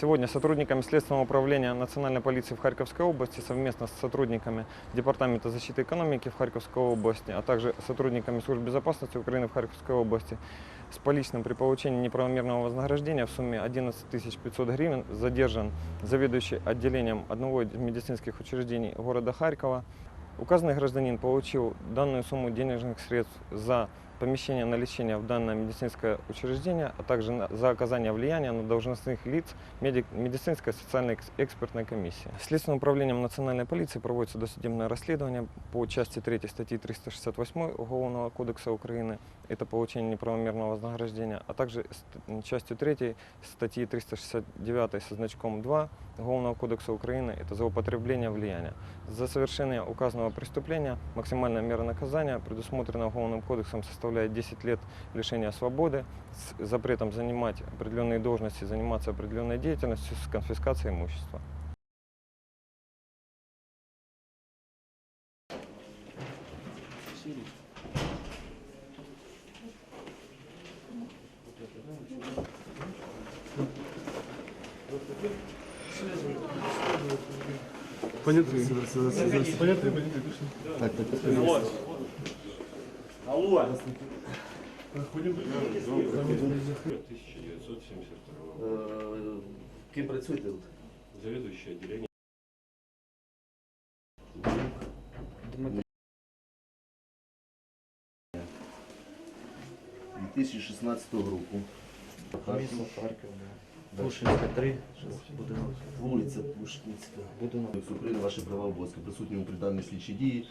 Сегодня сотрудниками Следственного управления Национальной полиции в Харьковской области совместно с сотрудниками Департамента защиты экономики в Харьковской области, а также сотрудниками служб безопасности Украины в Харьковской области с поличным при получении неправомерного вознаграждения в сумме 11 500 гривен задержан заведующий отделением одного из медицинских учреждений города Харькова. Указанный гражданин получил данную сумму денежных средств за помещение на лечение в данное медицинское учреждение, а также за оказание влияния на должностных лиц медик- медицинской социальной экс- экспертной комиссии. Следственным управлением национальной полиции проводится досудебное расследование по части 3 статьи 368 Уголовного кодекса Украины, это получение неправомерного вознаграждения, а также ст- частью 3 статьи 369 со значком 2 Уголовного кодекса Украины, это за употребление влияния. За совершение указанного преступления максимальная мера наказания, предусмотренная Уголовным кодексом, составляет 10 лет лишения свободы с запретом занимать определенные должности, заниматься определенной деятельностью с конфискацией имущества. Понятно? Понятно, понятно. Так, так, так. Алло. Проходим. 1972 Е, Ким працюєте тут? Заведующий отделением. – 2016 року. Місто Харків, да. Пушинська 3, будинок. Вулиця Пушкінська. Будинок. України ваші права обов'язки. Присутні у приданні слідчі дії.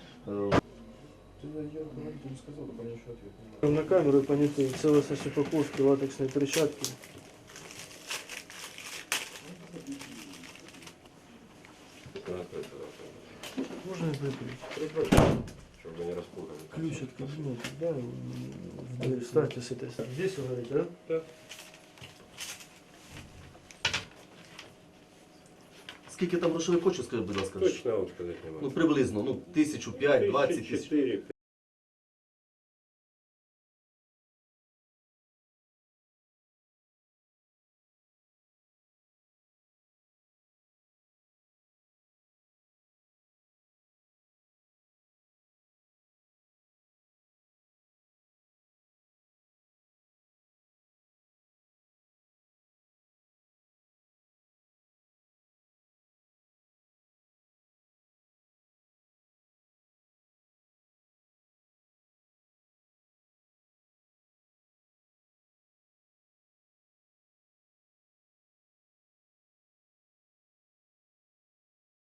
На камеру понятые целостность упаковки, латексные перчатки. Можно прикрыть? Чтобы не распугали. Ключ от кабинета, да? Ставьте с этой стороны. Здесь вы говорите, да? Да. Скільки там грошових коштів, скажіть, будь ласка? Точно вам сказать не Ну, могу. приблизно, ну, тисячу, п'ять, двадцять тисяч. Четыре.